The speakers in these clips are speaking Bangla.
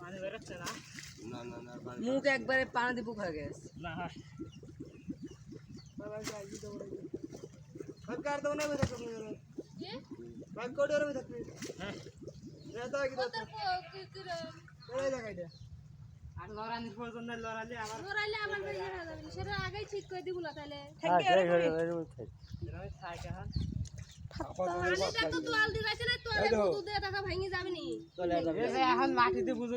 পানি বেরোচ্ছে না? মুখ একবারে পানি দিয়ে বুক হয়ে গেছে। না সরকার তো না বেটা তুমি ভাগ কোটি ওর থাকবি? হ্যাঁ। না তো কি তো এই জায়গাটা আর লড়ানি প্রয়োজন নেই লড়ালি আবার লড়াইলে আমার ইয়ে হয়ে যাবে সেটা আগেই ঠিক করে দিব না তাহলে এরকম থাকে। হ্যাঁ এখন মাটিতে বুঝে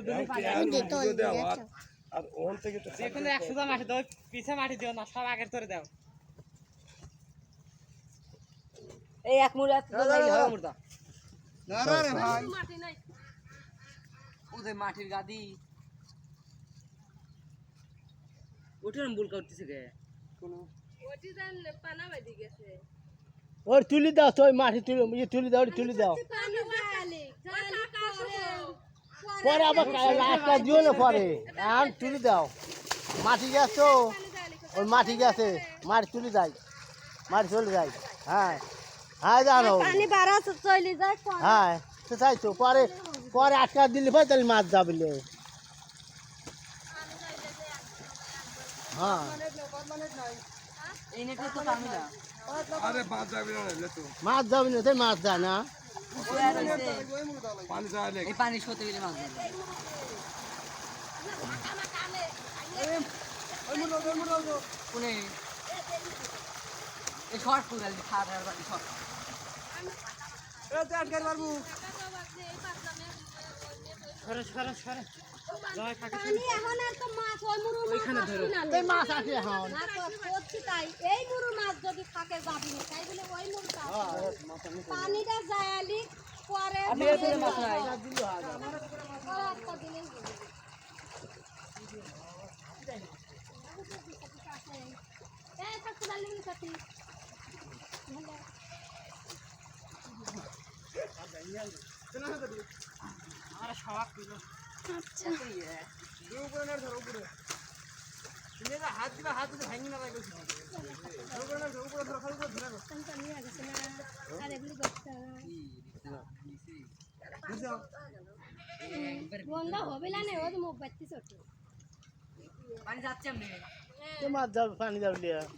আর ওখান থেকে তো যে কোনো একশো মাটি দাও পিছে মাটি দিও না সব আগের করে দাও। এই এক মুড়া মুড়া না না রে ভাই। মাটি নাই। ওদের মাটির গাদি। উঠে না বুল করতেছে গে ওটি জান পানা বাদি গেছে। ওর তুলি দাও তো মাটি তুলি ইয়ে তুলি দাও তুলি দাও। পরে আবার লাস্টটা দিও না পরে। এখন তুলি দাও। মাটি গ্যাস তো। ওই মাটি গেছে। মাটি তুলি যায় মাটি চলে যায় হ্যাঁ। হ্যাঁ জানো। হ্যাঁ তো তাই তো। পরে পরে আটকা দিলে পরে তাহলে মাছ যাবে লে। হ্যাঁ। মাছ যাবে না তাই মাছ যায় না পানি যাবে এই পানি সতে গেলে মাছ ধরবে। কোনে এই শর্ট ফুল খাওয়া দাওয়ার শর্ট এই তো আটকার পানিটা জায়ালি পরে আমার সবাক দিল। উপরে না ধরো উপরে তুমি না হাত দিবা হাত দিতে ভাঙি না ভাই কইছি উপরে না ধরো উপরে ধরো খালি উপরে ধরে আর এগুলি করতে বুঝছ বন্ধ হবে না ও তো মুখ বাচ্চি ছোট পানি যাচ্ছে আমি তো মাছ যাবে পানি যাবে লিয়া। যাবে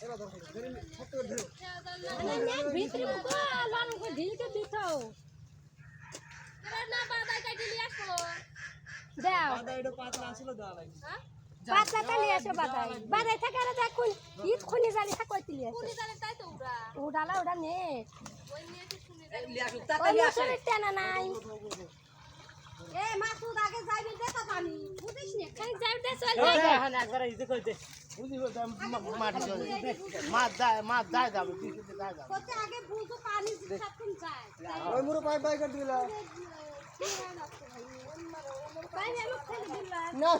ধরো ভিতরে মুখো লাল মুখো ঢিলকে দিছো না বাদাই বাদাই থাকে ঈদ খুনি জানি থাকো উড়ালা উড়া নে নাই এ মাসুদ আগে যাইবি দে তো পানি। বুঝিস নি?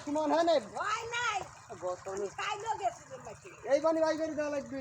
সমান হয় নাই। এই পানি বাই করে দেওয়া লাগবে।